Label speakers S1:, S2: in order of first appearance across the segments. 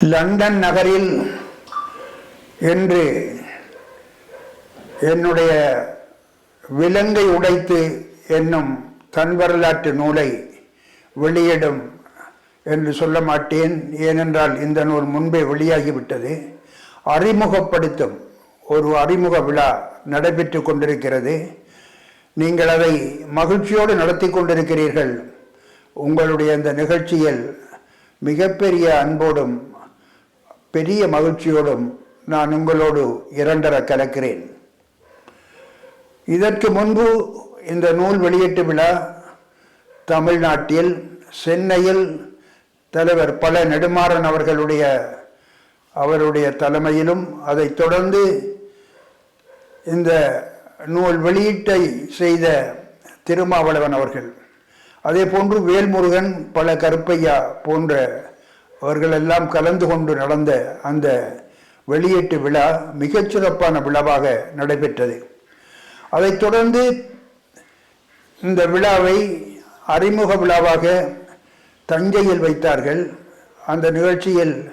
S1: London நகரில் என்று என்னுடைய விலங்கை உடைத்து என்னும் தன் வரலாற்று நூலை வெளியிடும் என்று சொல்ல மாட்டேன். ஏனென்றால் இந்த நூல் முன்பே வெளியாகிவிட்டது. அறிமுகப்படுத்தும் ஒரு அறிமுக விழா நடைபெற்று கொண்டிருக்கிறது. நீங்கள் அதை மகிழ்ச்சியோடு நடத்தி கொண்டிருக்கிறீர்கள். உங்களுடைய இந்த நிகழ்ச்சியில் மிகப்பெரிய அன்போடும் பெரிய மகிழ்ச்சியோடும் நான் உங்களோடு இரண்டர கலக்கிறேன். இதற்கு முன்பு இந்த நூல் வெளியீட்டு விழா தமிழ்நாட்டில் சென்னையில் தலைவர் பல நெடுமாறன் அவர்களுடைய அவருடைய தலைமையிலும் அதைத் தொடர்ந்து இந்த நூல் வெளியீட்டை செய்த திருமாவளவன் அவர்கள். அதே போன்று வேல்முருகன் பல கருப்பையா போன்ற அவர்களெல்லாம் கலந்து கொண்டு நடந்த அந்த வெளியீட்டு விழா மிகச்சிறப்பான விழாவாக நடைபெற்றது. அதைத் தொடர்ந்து இந்த விழாவை அறிமுக விழாவாக தஞ்சையில் வைத்தார்கள். அந்த நிகழ்ச்சியில்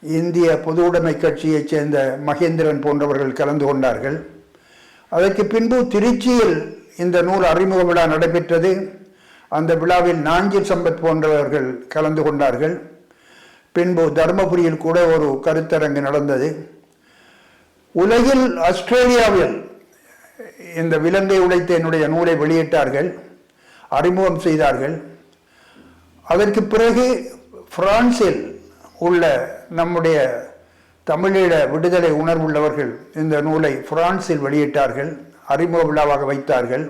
S1: இந்திய பொது உடைமை கட்சியைச் சேர்ந்த மகேந்திரன் போன்றவர்கள் கலந்து கொண்டார்கள். அதற்கு பின்பு திருச்சியில் இந்த நூல் அறிமுக விழா நடைபெற்றது. அந்த விழாவில் நாஞ்சில் சம்பத் போன்றவர்கள் கலந்து கொண்டார்கள். பின்பு தருமபுரியில் கூட ஒரு கருத்தரங்கு நடந்தது. உலகில் ஆஸ்திரேலியாவில் இந்த விலங்கை உடைத்த என்னுடைய நூலை வெளியிட்டார்கள் அறிமுகம் செய்தார்கள். அதற்கு பிறகு பிரான்சில் உள்ள நம்முடைய தமிழீழ விடுதலை உணர்வுள்ளவர்கள் இந்த நூலை பிரான்சில் வெளியிட்டார்கள் அறிமுக விழாவாக வைத்தார்கள்.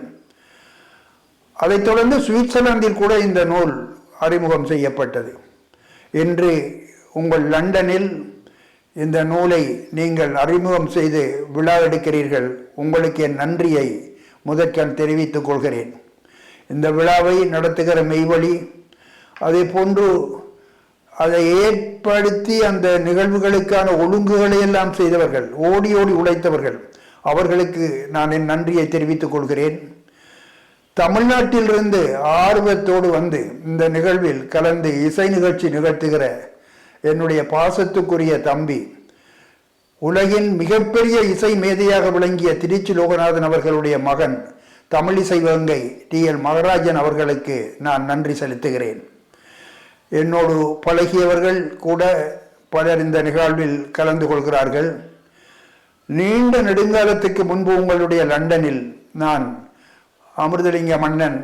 S1: அதைத் தொடர்ந்து சுவிட்சர்லாந்தில் கூட இந்த நூல் அறிமுகம் செய்யப்பட்டது. இன்று உங்கள் லண்டனில் இந்த நூலை நீங்கள் அறிமுகம் செய்து விழா எடுக்கிறீர்கள். உங்களுக்கு என் நன்றியை முதற்கண் தெரிவித்துக் கொள்கிறேன். இந்த விழாவை நடத்துகிற மெய்வழி அதே போன்று அதை ஏற்படுத்தி அந்த நிகழ்வுகளுக்கான ஒழுங்குகளை எல்லாம் செய்தவர்கள் ஓடி ஓடி உழைத்தவர்கள் அவர்களுக்கு நான் என் நன்றியை தெரிவித்துக் கொள்கிறேன். தமிழ்நாட்டிலிருந்து ஆர்வத்தோடு வந்து இந்த நிகழ்வில் கலந்து இசை நிகழ்ச்சி நிகழ்த்துகிற என்னுடைய பாசத்துக்குரிய தம்பி உலகின் மிகப்பெரிய இசை மேதையாக விளங்கிய திருச்சி லோகநாதன் அவர்களுடைய மகன் தமிழிசை வங்கை டி. எல். மகராஜன் அவர்களுக்கு நான் நன்றி செலுத்துகிறேன். என்னோடு பழகியவர்கள் கூட பலர் இந்த நிகழ்வில் கலந்து கொள்கிறார்கள். நீண்ட நெடுங்காலத்துக்கு முன்பு உங்களுடைய லண்டனில் நான் அமிர்தலிங்க மன்னன்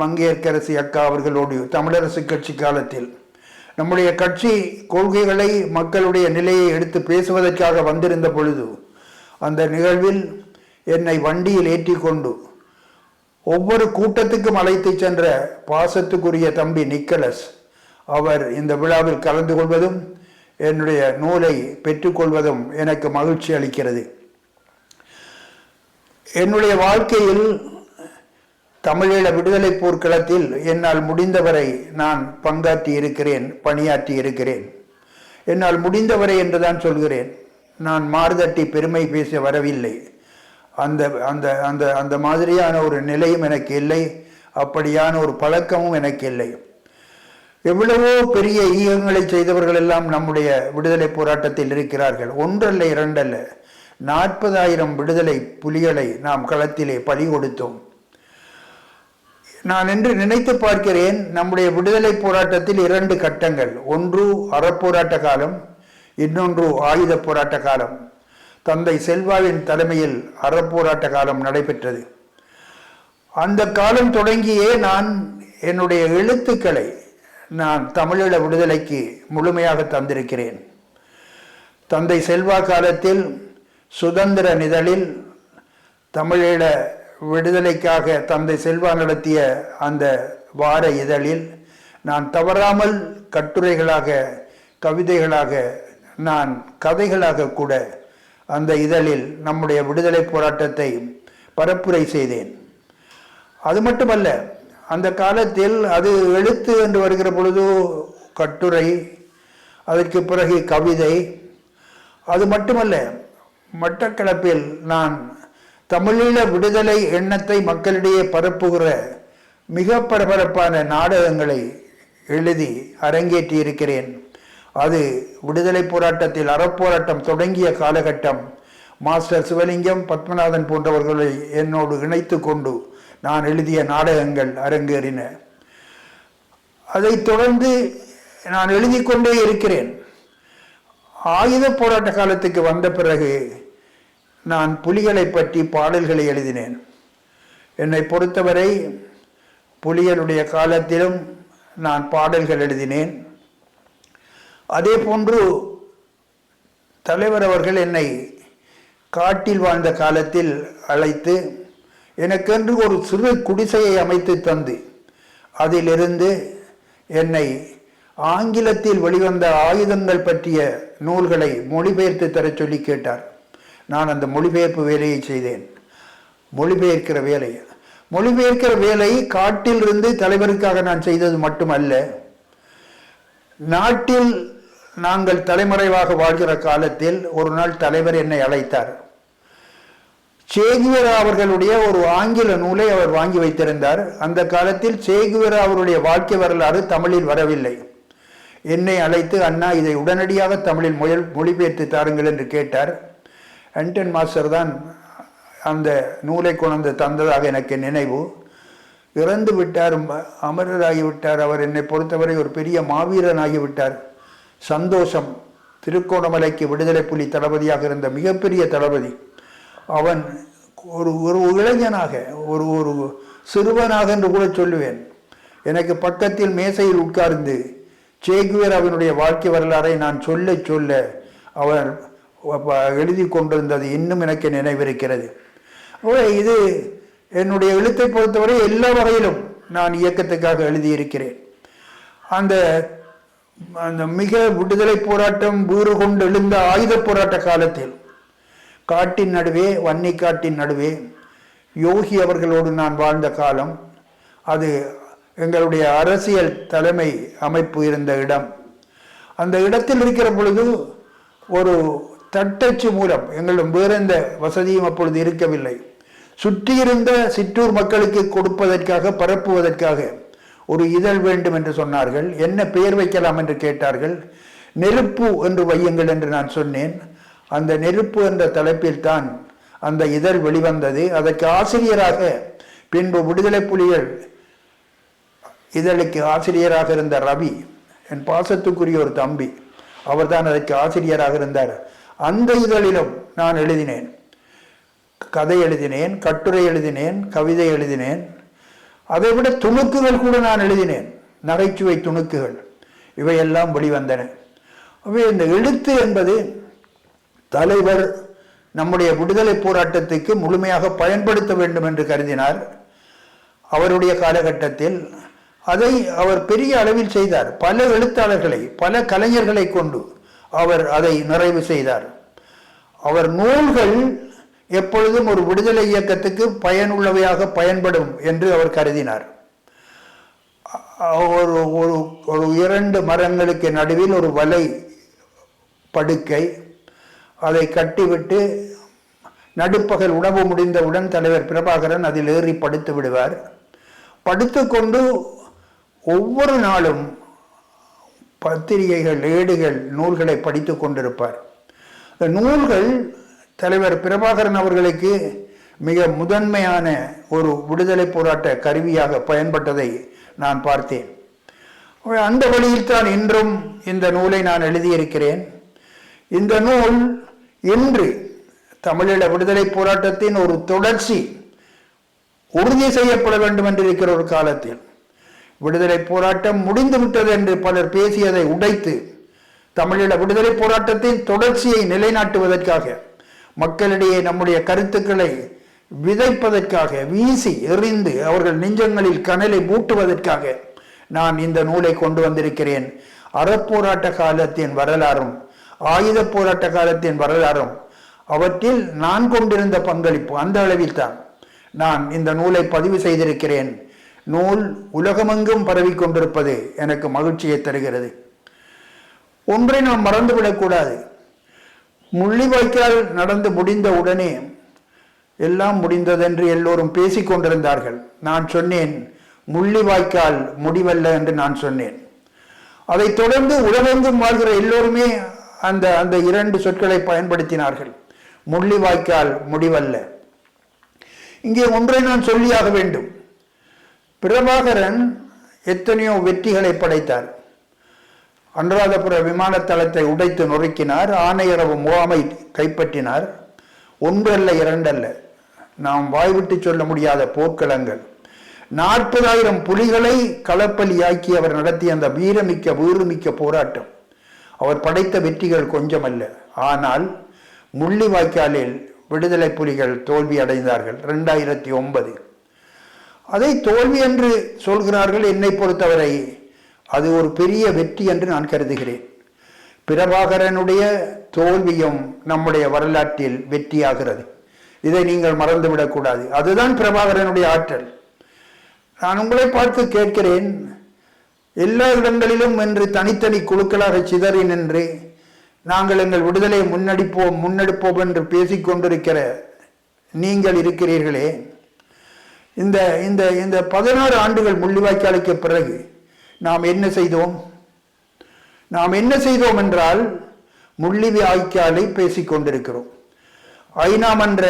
S1: மங்கையர்க்கரசி அக்கா அவர்களோடு தமிழரசு கட்சி காலத்தில். நம்முடைய கட்சி கொள்கைகளை மக்களுடைய நிலையை எடுத்து பேசுவதற்காக வந்திருந்த பொழுது அந்த நிகழ்வில் என்னை வண்டியில் ஏற்றிக்கொண்டு ஒவ்வொரு கூட்டத்துக்கும் அழைத்து சென்ற பாசத்துக்குரிய தம்பி நிக்கலஸ் அவர் இந்த விழாவில் கலந்து கொள்வதும் என்னுடைய நூலை பெற்றுக்கொள்வதும் எனக்கு மகிழ்ச்சி அளிக்கிறது. என்னுடைய வாழ்க்கையில் தமிழீழ விடுதலை போர்க்களத்தில் என்னால் முடிந்தவரை நான் பங்காற்றி இருக்கிறேன் பணியாற்றி இருக்கிறேன். என்னால் முடிந்தவரை என்றுதான் சொல்கிறேன். நான் மாறுதட்டி பெருமை பேச வரவில்லை. அந்த அந்த அந்த அந்த மாதிரியான ஒரு நிலையும் எனக்கு இல்லை. அப்படியான ஒரு பழக்கமும் எனக்கு இல்லை. எவ்வளவோ பெரிய ஈகங்களை செய்தவர்கள் எல்லாம் நம்முடைய விடுதலை போராட்டத்தில் இருக்கிறார்கள். ஒன்றல்ல இரண்டல்ல. நாற்பதாயிரம் விடுதலை புலிகளை நாம் களத்திலே பலி கொடுத்தோம். நான் என்று நினைத்து பார்க்கிறேன் நம்முடைய விடுதலை போராட்டத்தில் இரண்டு கட்டங்கள். ஒன்று அறப்போராட்ட காலம் இன்னொன்று ஆயுத போராட்ட காலம். தந்தை செல்வாவின் தலைமையில் அறப்போராட்ட காலம் நடைபெற்றது. அந்த காலம் தொடங்கியே நான் என்னுடைய எழுத்துக்களை நான் தமிழீழ விடுதலைக்கு முழுமையாக தந்திருக்கிறேன். தந்தை செல்வா காலத்தில் சுதந்திர நிதழில் தமிழீழ விடுதலைக்காக தந்தை செல்வா நடத்திய அந்த வார இதழில் நான் தவறாமல் கட்டுரைகளாக கவிதைகளாக நான் கதைகளாக கூட அந்த இதழில் நம்முடைய விடுதலை போராட்டத்தை பரப்புரை செய்தேன். அது மட்டுமல்ல அந்த காலத்தில் அது எழுத்து என்று வருகிற பொழுது கட்டுரை அதற்கு பிறகு கவிதை. அது மட்டுமல்ல மட்டக்களப்பில் நான் தமிழீழ விடுதலை எண்ணத்தை மக்களிடையே பரப்புகிற மிக பரபரப்பான நாடகங்களை எழுதி அரங்கேற்றி இருக்கிறேன் அது விடுதலை போராட்டத்தில் அறப்போராட்டம் தொடங்கிய காலகட்டம். மாஸ்டர் சிவலிங்கம் பத்மநாதன் போன்றவர்களை என்னோடு இணைத்து கொண்டு நான் எழுதிய நாடகங்கள் அரங்கேறின. அதைத் தொடர்ந்து நான் எழுதி கொண்டே இருக்கிறேன். ஆயுத போராட்ட காலத்துக்கு வந்த பிறகு நான் புலிகளை பற்றி பாடல்களை எழுதினேன். என்னை பொறுத்தவரை புலிகளுடைய காலத்திலும் நான் பாடல்கள் எழுதினேன். அதே போன்று தலைவர் அவர்கள் என்னை காட்டில் வாழ்ந்த காலத்தில் அழைத்து எனக்கென்று ஒரு சிறு குடிசையை அமைத்து தந்து அதிலிருந்து என்னை ஆங்கிலத்தில் வெளிவந்த ஆயுதங்கள் பற்றிய நூல்களை மொழிபெயர்த்து தரச் சொல்லி கேட்டார். நான் அந்த மொழிபெயர்ப்பு வேலையை செய்தேன். மொழிபெயர்க்கிற வேலை. மொழிபெயர்க்கிற வேலை காட்டிலிருந்து தலைவருக்காக நான் செய்தது மட்டுமல்ல நாட்டில் நாங்கள் தலைமறைவாக வாழ்கிற காலத்தில் ஒரு நாள் தலைவர் என்னை அழைத்தார். சேகுவரா அவர்களுடைய ஒரு ஆங்கில நூலை அவர் வாங்கி வைத்திருந்தார். அந்த காலத்தில் சேகுவரா அவருடைய வாழ்க்கை வரலாறு தமிழில் வரவில்லை. என்னை அழைத்து அண்ணா இதை உடனடியாக தமிழில் முயல் மொழிபெயர்த்து தாருங்கள் என்று கேட்டார். அண்டன் மாஸ்டர் தான் அந்த நூலை கொண்டு தந்ததாக எனக்கு நினைவு. இறந்து விட்டார் அமரராகிவிட்டார் அவர் என்னை பொறுத்தவரை ஒரு பெரிய மாவீரன் ஆகிவிட்டார் சந்தோஷம். திருக்கோணமலைக்கு விடுதலை புலி தளபதியாக இருந்த மிகப்பெரிய தளபதி. அவன் ஒரு ஒரு இளைஞனாக ஒரு ஒரு சிறுவனாக என்று கூட சொல்லுவேன். எனக்கு பக்கத்தில் மேசையில் உட்கார்ந்து சேகுவேராவினுடைய வாழ்க்கை வரலாறை நான் சொல்ல சொல்ல அவர் எழுதி கொண்டிருந்தது இன்னும் எனக்கு நினைவிருக்கிறது. ஓ, இது என்னுடைய எழுத்தை பொறுத்தவரை எல்லா வகையிலும் நான் இயக்கத்துக்காக எழுதியிருக்கிறேன். அந்த அந்த மிக விடுதலை போராட்டம் வீறு கொண்டு எழுந்த ஆயுத போராட்ட காலத்தில் காட்டின் நடுவே வன்னி காட்டின் நடுவே யோகி அவர்களோடு நான் வாழ்ந்த காலம் அது எங்களுடைய அரசியல் தலைமை அமைப்பு இருந்த இடம். அந்த இடத்தில் இருக்கிற பொழுது ஒரு தட்டச்சு மூலம் எங்களிடம் வேறு எந்த வசதியும் அப்பொழுது இருக்கவில்லை. சுற்றியிருந்த சிற்றூர் மக்களுக்கு கொடுப்பதற்காக பரப்புவதற்காக ஒரு இதழ் வேண்டும் என்று சொன்னார்கள். என்ன பெயர் வைக்கலாம் என்று கேட்டார்கள். நெருப்பு என்று வையுங்கள் என்று நான் சொன்னேன். அந்த நெருப்பு என்ற தலைப்பில் தான் அந்த இதழ் வெளிவந்தது. அதற்கு ஆசிரியராக பின்பு விடுதலை புலிகள் இதழுக்கு ஆசிரியராக இருந்த ரவி என் பாசத்துக்குரிய ஒரு தம்பி அவர்தான் அதற்கு ஆசிரியராக இருந்தார். அந்த இதழிலும் நான் எழுதினேன். கதை எழுதினேன் கட்டுரை எழுதினேன் கவிதை எழுதினேன். அதைவிட துணுக்குகள் கூட நான் எழுதினேன். நகைச்சுவை துணுக்குகள். இவையெல்லாம் வெளிவந்தன. அவை இந்த எழுத்து என்பது தலைவர் நம்முடைய விடுதலை போராட்டத்துக்கு முழுமையாக பயன்படுத்த வேண்டும் என்று கருதினார். அவருடைய காலகட்டத்தில் அதை அவர் பெரிய அளவில் செய்தார். பல எழுத்தாளர்களை பல கலைஞர்களை கொண்டு அவர் அதை நிறைவு செய்தார். அவர் நூல்கள் எப்பொழுதும் ஒரு விடுதலை இயக்கத்துக்கு பயனுள்ளவையாக பயன்படும் என்று அவர் கருதினார். ஒரு ஒரு ஒரு இரண்டு மரங்களுக்கு நடுவில் ஒரு வலை படுக்கை அதை கட்டிவிட்டு நடுப்பகல் உணவு முடிந்தவுடன் தலைவர் பிரபாகரன் அதில் ஏறி படுத்து விடுவார். படுத்துக்கொண்டு ஒவ்வொரு நாளும் பத்திரிகைகள் ஏடுகள் நூல்களை படித்து கொண்டிருப்பார். இந்த நூல்கள் தலைவர் பிரபாகரன் அவர்களுக்கு மிக முதன்மையான ஒரு விடுதலை போராட்ட கருவியாக பயன்பட்டதை நான் பார்த்தேன். அந்த வழியில் தான் இன்றும் இந்த நூலை நான் எழுதியிருக்கிறேன். இந்த நூல் இன்று தமிழீழ விடுதலை போராட்டத்தின் ஒரு தொடர்ச்சி உறுதி செய்யப்பட வேண்டும் என்றிருக்கிற ஒரு காலத்தில் விடுதலை போராட்டம் முடிந்துவிட்டது என்று பலர் பேசியதை உடைத்து தமிழீழ விடுதலை போராட்டத்தின் தொடர்ச்சியை நிலைநாட்டுவதற்காக மக்களிடையே நம்முடைய கருத்துக்களை விதைப்பதற்காக வீசி எறிந்து அவர்கள் நெஞ்சங்களில் கனலை மூட்டுவதற்காக நான் இந்த நூலை கொண்டு வந்திருக்கிறேன். அறப்போராட்ட காலத்தின் வரலாறும் ஆயுத போராட்ட காலத்தின் வரலாறும் அவற்றில் நான் கொண்டிருந்த பங்களிப்பு அந்த அளவில் தான் நான் இந்த நூலை பதிவு செய்திருக்கிறேன். நூல் உலகமெங்கும் பரவிக் கொண்டிருப்பது எனக்கு மகிழ்ச்சியை தருகிறது. ஒன்றை நாம் மறந்துவிடக்கூடாது முள்ளிவாய்க்கால் நடந்து முடிந்த உடனே எல்லாம் முடிந்ததென்று எல்லோரும் பேசிக் கொண்டிருந்தார்கள். நான் சொன்னேன் முள்ளிவாய்க்கால் முடிவல்ல என்று நான் சொன்னேன். அதைத் தொடர்ந்து உலகெங்கும் வாழ்கிற எல்லோருமே அந்த அந்த இரண்டு சொற்களை பயன்படுத்தினார்கள். முள்ளிவாய்க்கால் முடிவல்ல இங்கே ஒன்றை நான் சொல்லியாக வேண்டும். பிரபாகரன் எத்தனையோ வெற்றிகளை படைத்தார். அனுராதபுர விமான தளத்தை உடைத்து நொறுக்கினார். ஆணையரவு முகாமை கைப்பற்றினார். ஒன்றல்ல இரண்டல்ல. நாம் வாய்விட்டு சொல்ல முடியாத போர்க்களங்கள். நாற்பதாயிரம் புலிகளை களப்பலியாக்கி அவர் நடத்திய அந்த வீரமிக்க வீறுமிக்க போராட்டம். அவர் படைத்த வெற்றிகள் கொஞ்சமல்ல. ஆனால் முள்ளிவாய்க்காலில் விடுதலை புலிகள் தோல்வி அடைந்தார்கள். ரெண்டாயிரத்தி ஒன்பது அதை தோல்வி என்று சொல்கிறார்கள் என்னை பொறுத்தவரை. அது ஒரு பெரிய வெற்றி என்று நான் கருதுகிறேன். பிரபாகரனுடைய தோல்வியும் நம்முடைய வரலாற்றில் வெற்றியாகிறது. இதை நீங்கள் மறந்துவிடக்கூடாது. அதுதான் பிரபாகரனுடைய ஆற்றல். நான் உங்களை பார்த்து கேட்கிறேன். எல்லா இடங்களிலும் என்று தனித்தனி குழுக்களாக சிதறி நின்று நாங்கள் எங்கள் விடுதலையை முன்னெடுப்போம் முன்னெடுப்போம் என்று பேசிக் கொண்டிருக்கிற நீங்கள் இருக்கிறீர்களே. இந்த இந்த இந்த பதினாறு ஆண்டுகள் முள்ளிவாய்க்காலுக்கு பிறகு நாம் என்ன செய்தோம்? நாம் என்ன செய்தோம் என்றால் முள்ளிவாய்க்காலை பேசிக் கொண்டிருக்கிறோம். ஐநா மன்ற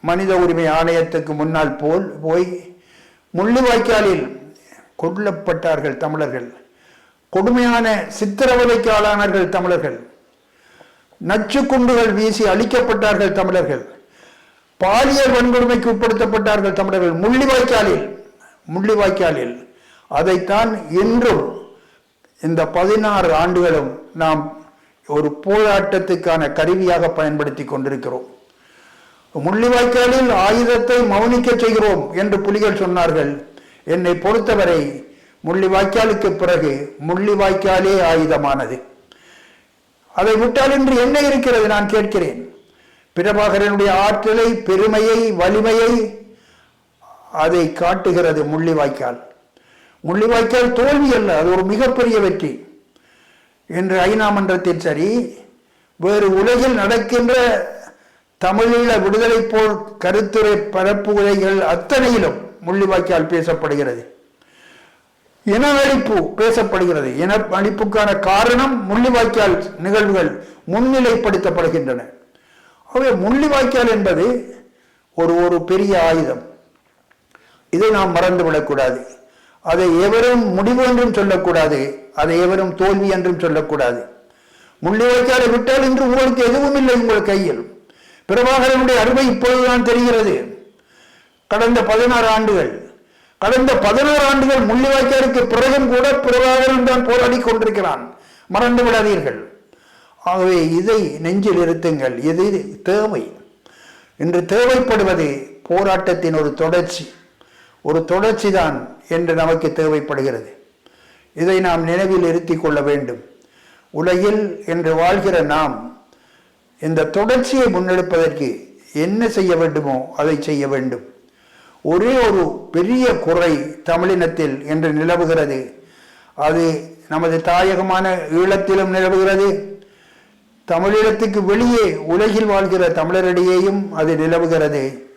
S1: மனித உரிமை ஆணையத்துக்கு முன்னால் போல் போய் முள்ளிவாய்க்காலில் கொல்லப்பட்டார்கள் தமிழர்கள். கொடுமையான சித்திரவதைக்கு ஆளானார்கள் தமிழர்கள். நச்சு குண்டுகள் வீசி அழிக்கப்பட்டார்கள் தமிழர்கள். பாலியல் வன்கொடுமைக்கு உட்படுத்தப்பட்டார்கள் தமிழர்கள். முள்ளிவாய்க்காலில் முள்ளிவாய்க்காலில். அதைத்தான் இன்றும் இந்த பதினாறு ஆண்டுகளும் நாம் ஒரு போராட்டத்துக்கான கருவியாக பயன்படுத்தி கொண்டிருக்கிறோம். முள்ளிவாய்க்காலில் ஆயுதத்தை மௌனிக்க செய்கிறோம் என்று புலிகள் சொன்னார்கள். என்னை பொறுத்தவரை முள்ளிவாய்க்காலுக்கு பிறகு முள்ளிவாய்க்காலே ஆயுதமானது. அதை விட்டால் இன்று என்ன இருக்கிறது நான் கேட்கிறேன். பிரபாகரனுடைய ஆற்றலை பெருமையை வலிமையை அதை காட்டுகிறது முள்ளிவாய்க்கால். முள்ளிவாய்க்கால் தோல்வி அல்ல அது ஒரு மிகப்பெரிய வெற்றி. இன்று ஐநா மன்றத்தில் சரி வேறு உலகில் நடக்கின்ற தமிழீழ விடுதலை போர் கருத்துரை பரப்புரைகள் அத்தனையிலும் முள்ளிவாய்க்கால் பேசப்படுகிறது. இன அழிப்பு பேசப்படுகிறது. இன அழிப்புக்கான காரணம் முள்ளிவாய்க்கால் நிகழ்வுகள் முன்னிலைப்படுத்தப்படுகின்றன. ஆகவே முள்ளிவாய்க்கால் என்பது ஒரு ஒரு பெரிய ஆயுதம். இதை நாம் மறந்துவிடக்கூடாது அதை எவரும் முடிவு என்றும் சொல்லக்கூடாது. அதை எவரும் தோல்வி என்றும் சொல்லக்கூடாது. முள்ளிவாய்க்காலை விட்டால் இன்று உங்களுக்கு எதுவும் இல்லை உங்கள் கையில். பிரபாகரனுடைய அருமை இப்பொழுதுதான் தெரிகிறது. கடந்த பதினாறு ஆண்டுகள் கடந்த பதினாறு ஆண்டுகள் முள்ளிவாய்க்காருக்கு பிறகும் கூட பிரபாகரன் தான் போராடி கொண்டிருக்கிறான். மறந்து விடாதீர்கள் ஆகவே இதை நெஞ்சில் இருத்துங்கள். இது தேவை. இன்று தேவைப்படுவது போராட்டத்தின் ஒரு தொடர்ச்சி. ஒரு தொடர்ச்சி தான் என்று நமக்கு தேவைப்படுகிறது. இதை நாம் நினைவில் இருத்திக் கொள்ள வேண்டும். உலகில் என்று வாழ்கிற நாம் இந்த தொடர்ச்சியை முன்னெடுப்பதற்கு என்ன செய்ய வேண்டுமோ அதை செய்ய வேண்டும். ஒரே ஒரு பெரிய குறை தமிழினத்தில் என்று நிலவுகிறது. அது நமது தாயகமான ஈழத்திலும் நிலவுகிறது. தமிழீழத்துக்கு வெளியே உலகில் வாழ்கிற தமிழரிடையேயும் அது நிலவுகிறது.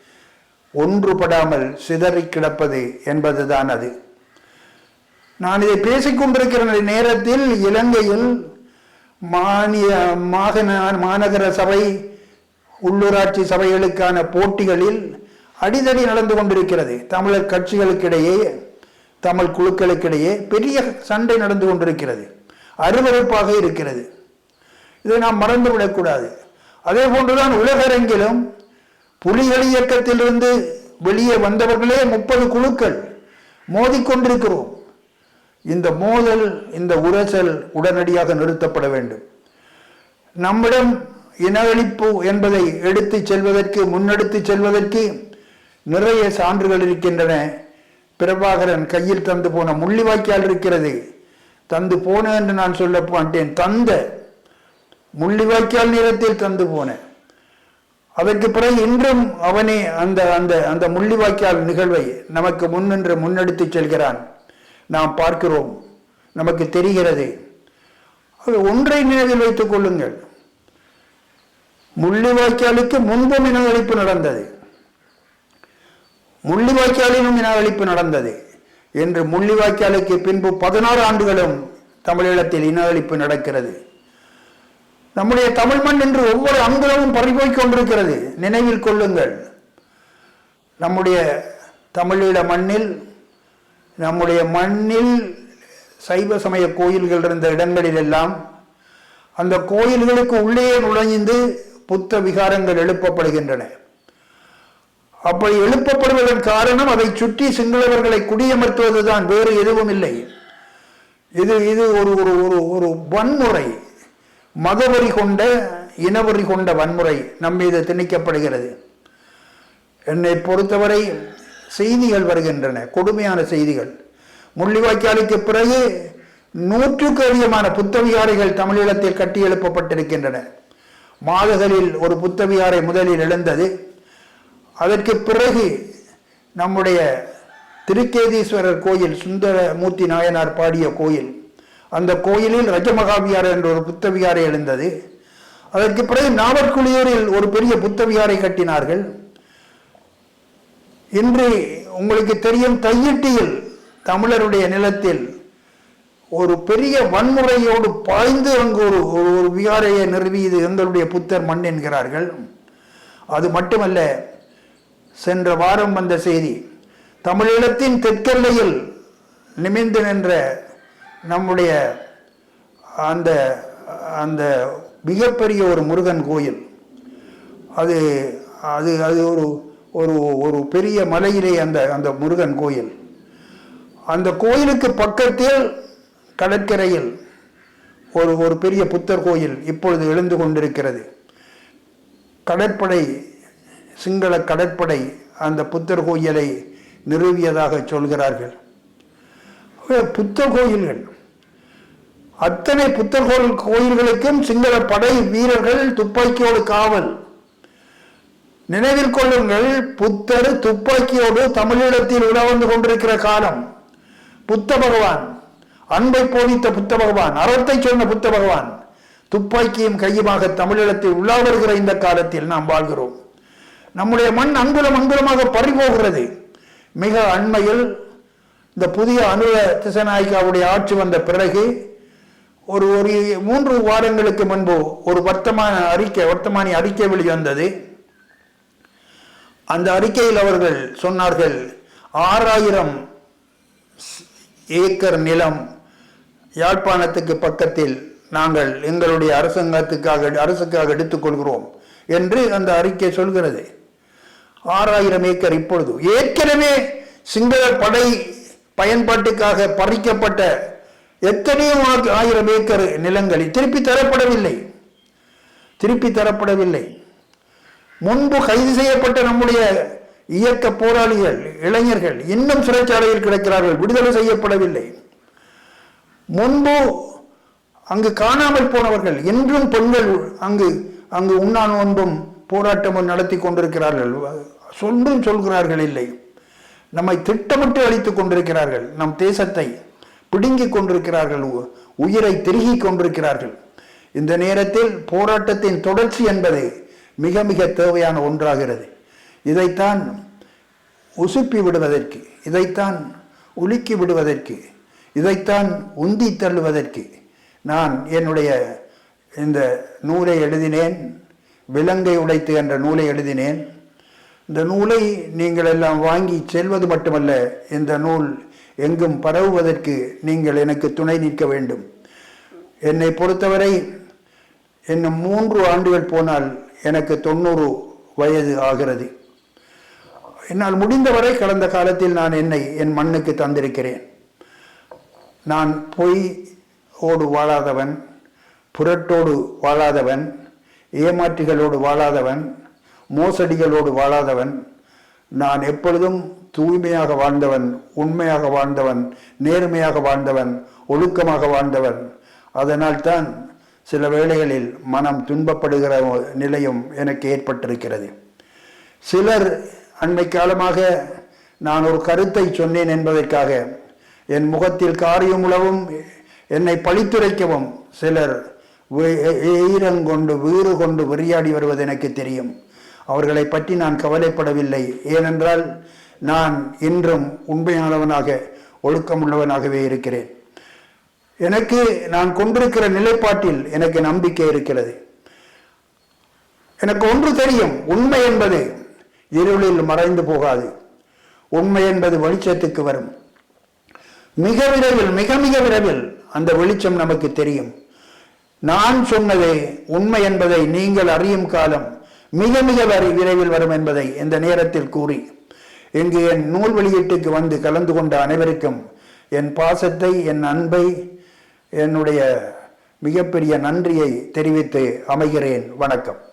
S1: ஒன்றுபடாமல் சிதறி கிடப்பது என்பதுதான் அது. நான் இதை பேசிக்கொண்டிருக்கிற நேரத்தில் இலங்கையில் மானிய மாகன மாநகர சபை உள்ளூராட்சி சபைகளுக்கான போட்டிகளில் அடிதடி நடந்து கொண்டிருக்கிறது. தமிழர் கட்சிகளுக்கிடையே தமிழ் குழுக்களுக்கிடையே பெரிய சண்டை நடந்து கொண்டிருக்கிறது. அருவருப்பாக இருக்கிறது. இதை நாம் மறந்துவிடக்கூடாது. அதே போன்றுதான் உலகரங்கிலும் புலிகள் இயக்கத்திலிருந்து வெளியே வந்தவர்களே முப்பது குழுக்கள் மோதிக்கொண்டிருக்கிறோம். இந்த மோதல் இந்த உரசல் உடனடியாக நிறுத்தப்பட வேண்டும். நம்மிடம் இனஅழிப்பு என்பதை எடுத்துச் செல்வதற்கு முன்னெடுத்துச் செல்வதற்கு நிறைய சான்றுகள் இருக்கின்றன. பிரபாகரன் கையில் தந்து போன முள்ளிவாய்க்கால் இருக்கிறது. தந்து போன என்று நான் சொல்ல மாட்டேன். தந்த முள்ளிவாய்க்கால் நிறத்தில் தந்து போனேன். அதற்கு பிறகு இன்றும் அவனே அந்த அந்த அந்த முள்ளிவாய்க்கால் நிகழ்வை நமக்கு முன்னின்று முன்னெடுத்துச் செல்கிறான். நாம் பார்க்கிறோம். நமக்கு தெரிகிறது. அது ஒன்றை நினைவில் வைத்துக் கொள்ளுங்கள். முள்ளிவாய்க்காலுக்கு முன்பும் இனவழிப்பு நடந்தது. முள்ளிவாய்க்காலிலும் இனவழிப்பு நடந்தது. என்று முள்ளிவாய்க்காலுக்கு பின்பு பதினாறு ஆண்டுகளும் தமிழீழத்தில் இனவழிப்பு நடக்கிறது. நம்முடைய தமிழ் மண் என்று ஒவ்வொரு அங்குலமும் பறிபோய்க் கொண்டிருக்கிறது நினைவில் கொள்ளுங்கள். நம்முடைய தமிழீழ மண்ணில் நம்முடைய மண்ணில் சைவ சமய கோயில்கள் இருந்த இடங்களில் எல்லாம் அந்த கோயில்களுக்கு உள்ளே நுழைந்து புத்த விகாரங்கள் எழுப்பப்படுகின்றன. அப்படி எழுப்பப்படுவதன் காரணம் அதை சுற்றி சிங்களவர்களை குடியமர்த்துவதுதான் வேறு எதுவும் இல்லை. இது இது ஒரு ஒரு ஒரு ஒரு வன்முறை. மதவெறி கொண்ட இனவெறி கொண்ட வன்முறை நம் மீது திணிக்கப்படுகிறது. என்னை பொறுத்தவரை செய்திகள் வருகின்றன கொடுமையான செய்திகள். முள்ளிவாய்க்காலுக்கு பிறகு நூற்றுக்கு அதிகமான புத்தவிகாரைகள் தமிழீழத்தில் கட்டி எழுப்பப்பட்டிருக்கின்றன மாதகளில் ஒரு புத்தவிகாரை முதலில் எழுந்தது. அதற்கு பிறகு நம்முடைய திருக்கேதீஸ்வரர் கோயில் சுந்தரமூர்த்தி நாயனார் பாடிய கோயில் அந்த கோயிலில் ரஜமகாவியார் என்ற ஒரு புத்தவியாரை எழுந்தது. அதற்கு பிறகு நாவற்குழியூரில் ஒரு பெரிய புத்தவியாரை கட்டினார்கள். இன்று உங்களுக்கு தெரியும் தையிட்டியில் தமிழருடைய நிலத்தில் ஒரு பெரிய வன்முறையோடு பாய்ந்து அங்கு ஒரு ஒரு விகாரையை விகாரையை நிறுவியது எங்களுடைய புத்தர் மண் என்கிறார்கள். அது மட்டுமல்ல சென்ற வாரம் வந்த செய்தி தமிழீழத்தின் தெற்கெல்லையில் நிமிந்து நின்ற நம்முடைய அந்த அந்த மிகப்பெரிய ஒரு முருகன் கோயில். அது அது அது ஒரு ஒரு ஒரு பெரிய மலையிலே அந்த அந்த முருகன் கோயில். அந்த கோயிலுக்கு பக்கத்தில் கடற்கரையில் ஒரு ஒரு பெரிய புத்தர் கோயில் இப்பொழுது எழுந்து கொண்டிருக்கிறது. கடற்படை சிங்கள கடற்படை அந்த புத்தர் கோயிலை நிறுவியதாக சொல்கிறார்கள். புத்த கோயில்கள் அத்தனை புத்த கோயில்களுக்கும் சிங்கள படை வீரர்கள் துப்பாக்கியோடு காவல். நினைவில் கொள்ளுங்கள் புத்தர் துப்பாக்கியோடு தமிழீழத்தில் உணவந்து கொண்டிருக்கிற காலம். புத்த பகவான் அன்பை போதித்த புத்த பகவான் அறத்தை சொன்ன புத்த பகவான் துப்பாக்கியும் கையுமாக தமிழீழத்தில் உலா வருகிற இந்த காலத்தில் நாம் வாழ்கிறோம். நம்முடைய மண் அங்குலம் அங்குலமாக பறிபோகிறது. மிக அண்மையில் இந்த புதிய அனுர திசநாயக்காவுடைய ஆட்சி வந்த பிறகு ஒரு ஒரு மூன்று வாரங்களுக்கு முன்பு ஒரு வர்த்தமான அறிக்கை வர்த்தமானி அறிக்கை வெளிவந்தது. அந்த அறிக்கையில் அவர்கள் சொன்னார்கள் ஆறாயிரம் ஏக்கர் நிலம் யாழ்ப்பாணத்துக்கு பக்கத்தில் நாங்கள் எங்களுடைய அரசாங்கத்துக்காக அரசுக்காக எடுத்துக்கொள்கிறோம் என்று அந்த அறிக்கை சொல்கிறது. ஆறாயிரம் ஏக்கர் இப்பொழுது. ஏற்கனவே சிங்கள படை பயன்பாட்டுக்காக பறிக்கப்பட்ட எத்தனையோ ஆ- ஆயிரம் ஏக்கர் நிலங்களில் திருப்பி தரப்படவில்லை. திருப்பி தரப்படவில்லை. முன்பு கைது செய்யப்பட்ட நம்முடைய இயக்க போராளிகள் இளைஞர்கள் இன்னும் சிறைச்சாலையில் கிடக்கிறார்கள் விடுதலை செய்யப்படவில்லை. முன்பு அங்கு காணாமல் போனவர்கள் இன்றும் பெண்கள் அங்கு அங்கு உண்ணா நோன்பும் போராட்டமும் நடத்தி கொண்டிருக்கிறார்கள். சொல்லும் சொல்கிறார்கள் இல்லை. நம்மை திட்டமிட்டு அழித்துக் கொண்டிருக்கிறார்கள். நம் தேசத்தை பிடுங்கிக் கொண்டிருக்கிறார்கள். உ- உயிரை திருகிக் கொண்டிருக்கிறார்கள். இந்த நேரத்தில் போராட்டத்தின் தொடர்ச்சி என்பது மிக மிக தேவையான ஒன்றாகிறது. இதைத்தான் உசுப்பி விடுவதற்கு இதைத்தான் உலுக்கி விடுவதற்கு இதைத்தான் உந்தி தள்ளுவதற்கு நான் என்னுடைய இந்த நூலை எழுதினேன் விலங்கை உடைத்து என்ற நூலை எழுதினேன். இந்த நூலை நீங்கள் எல்லாம் வாங்கி செல்வது மட்டுமல்ல இந்த நூல் எங்கும் பரவுவதற்கு நீங்கள் எனக்கு துணை நிற்க வேண்டும். என்னை பொறுத்தவரை இன்னும் மூன்று ஆண்டுகள் போனால் எனக்கு தொண்ணூறு வயது ஆகிறது. என்னால் முடிந்தவரை கடந்த காலத்தில் நான் என்னை என் மண்ணுக்கு தந்திருக்கிறேன். நான் பொய் ஓடு வாழாதவன் புரட்டோடு வாழாதவன் ஏமாற்றிகளோடு வாழாதவன் மோசடிகளோடு வாழாதவன் நான் எப்பொழுதும் தூய்மையாக வாழ்ந்தவன் உண்மையாக வாழ்ந்தவன் நேர்மையாக வாழ்ந்தவன் ஒழுக்கமாக வாழ்ந்தவன் அதனால் தான் சில வேளைகளில் மனம் துன்பப்படுகிற நிலையும் எனக்கு ஏற்பட்டிருக்கிறது சிலர் அண்மை காலமாக நான் ஒரு கருத்தை சொன்னேன் என்பதற்காக என் முகத்தில் காரியம் உழவும் என்னை பழித்துரைக்கவும் சிலர் ஈரங்கொண்டு வீறு கொண்டு விரியாடி வருவது எனக்கு தெரியும் அவர்களை பற்றி நான் கவலைப்படவில்லை. ஏனென்றால் நான் இன்றும் உண்மையானவனாக ஒழுக்கமுள்ளவனாகவே இருக்கிறேன். எனக்கு நான் கொண்டிருக்கிற நிலைப்பாட்டில் எனக்கு நம்பிக்கை இருக்கிறது. எனக்கு ஒன்று தெரியும் உண்மை என்பது இருளில் மறைந்து போகாது. உண்மை என்பது வெளிச்சத்துக்கு வரும். மிக விரைவில் மிக மிக விரைவில் அந்த வெளிச்சம் நமக்கு தெரியும். நான் சொன்னதே உண்மை என்பதை நீங்கள் அறியும் காலம் மிக மிக வரி விரைவில் வரும் என்பதை இந்த நேரத்தில் கூறி இங்கு என் நூல் வெளியீட்டுக்கு வந்து கலந்து கொண்ட அனைவருக்கும் என் பாசத்தை என் அன்பை என்னுடைய மிகப்பெரிய நன்றியை தெரிவித்து அமைகிறேன். வணக்கம்.